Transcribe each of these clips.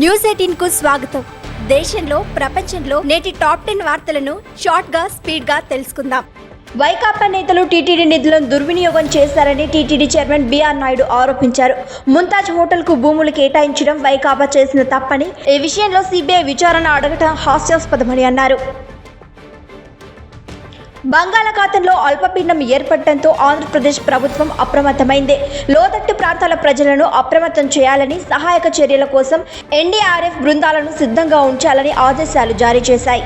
News ఎయిటీన్కు స్వాగతం. దేశంలో ప్రపంచంలో నేటి టాప్ టెన్ వార్తలను షార్ట్గా స్పీడ్గా తెలుసుకుందాం. వైకాపా నేతలు టీటీడీ నిధులను దుర్వినియోగం చేశారని టీటీడీ చైర్మన్ బీఆర్ నాయుడు ఆరోపించారు. ముంతాజ్ హోటల్కు భూములు కేటాయించడం వైకాపా చేసిన తప్పని ఈ విషయంలో సిబిఐ విచారణ అడగటం హాస్యాస్పదమని అన్నారు. బంగాళాఖాతంలో అల్పపీడనం ఏర్పడటంతో ఆంధ్రప్రదేశ్ ప్రభుత్వం అప్రమత్తమైంది. లోతట్టు ప్రాంతాల ప్రజలను అప్రమత్తం చేయాలని సహాయక చర్యల కోసం ఎన్డీఆర్ఎఫ్ బృందాలను సిద్ధంగా ఉంచాలని ఆదేశాలు జారీ చేశాయి.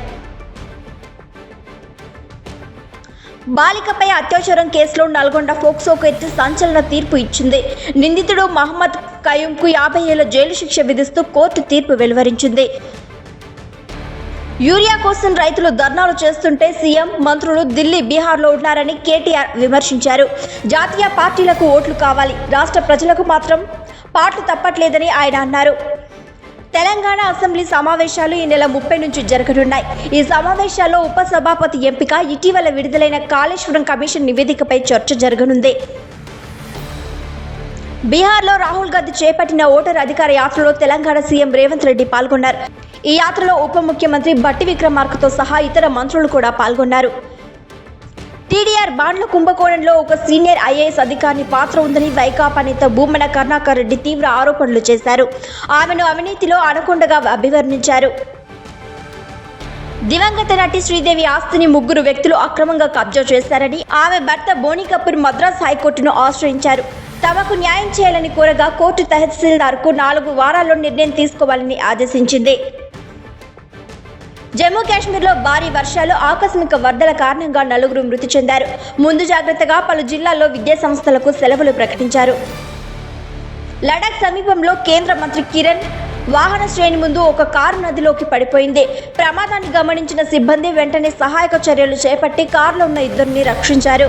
బాలికపై అత్యాచారం కేసులో నల్గొండ ఫోక్సో ఎత్తి సంచలన తీర్పు ఇచ్చింది. నిందితుడు మహమ్మద్ కయూంకు యాభై ఏళ్ళ జైలు శిక్ష విధిస్తూ కోర్టు తీర్పు వెలువరించింది. యూరియా కోసం రైతులు ధర్నాలు చేస్తుంటే సీఎం మంత్రులు ఢిల్లీ బీహార్లో ఉన్నారని కేటీఆర్ విమర్శించారు. జాతీయ పార్టీలకు ఓట్లు కావాలి. రాష్ట్ర ప్రజలకు మాత్రం పాటలు తప్పట్లేదని ఆయన అన్నారు. తెలంగాణ అసెంబ్లీ సమావేశాలు ఈ నెల ముప్పై నుంచి జరగనున్నాయి. ఈ సమావేశాల్లో ఉపసభాపతి ఎంపిక ఇటీవల విడుదలైన కాళేశ్వరం కమిషన్ నివేదికపై చర్చ జరగనుంది. బీహార్లో రాహుల్ గాంధీ చేపట్టిన ఓటర్ అధికార యాత్రలో తెలంగాణ సీఎం రేవంత్ రెడ్డి పాల్గొన్నారు. ఈ యాత్రలో ఉప ముఖ్యమంత్రి బట్టి విక్రమార్కతో సహా ఇతర మంత్రులు కూడా పాల్గొన్నారు. టీడీఆర్ బాండ్ల కుంభకోణంలో ఒక సీనియర్ ఐఏఎస్ అధికారిని పాత్ర ఉందని వైకాపా నేత భూమన కరుణాకర్ రెడ్డి తీవ్ర ఆరోపణలు చేశారు. ఆమెను అవినీతిలో అనకొండగా అభివర్ణించారు. దివంగత నటి శ్రీదేవి ఆస్తిని ముగ్గురు వ్యక్తులు అక్రమంగా కబ్జా చేశారని ఆమె భర్త బోని కపూర్ మద్రాస్ హైకోర్టును ఆశ్రయించారు. తమకు న్యాయం చేయాలని కోరగా కోర్టు తహసీల్దార్కు నాలుగు వారాల్లో నిర్ణయం తీసుకోవాలని ఆదేశించింది. జమ్మూ కాశ్మీర్లో భారీ వర్షాలు ఆకస్మిక వరదల కారణంగా నలుగురు మృతి చెందారు. ముందు జాగ్రత్తగా పలు జిల్లాల్లో విద్యాసంస్థలకు సెలవులు ప్రకటించారు. లడాక్ సమీపంలో కేంద్ర మంత్రి కిరణ్ వాహన శ్రేణి ముందు ఒక కారు నదిలోకి పడిపోయింది. ప్రమాదాన్ని గమనించిన సిబ్బంది వెంటనే సహాయక చర్యలు చేపట్టి కారులో ఉన్న ఇద్దరిని రక్షించారు.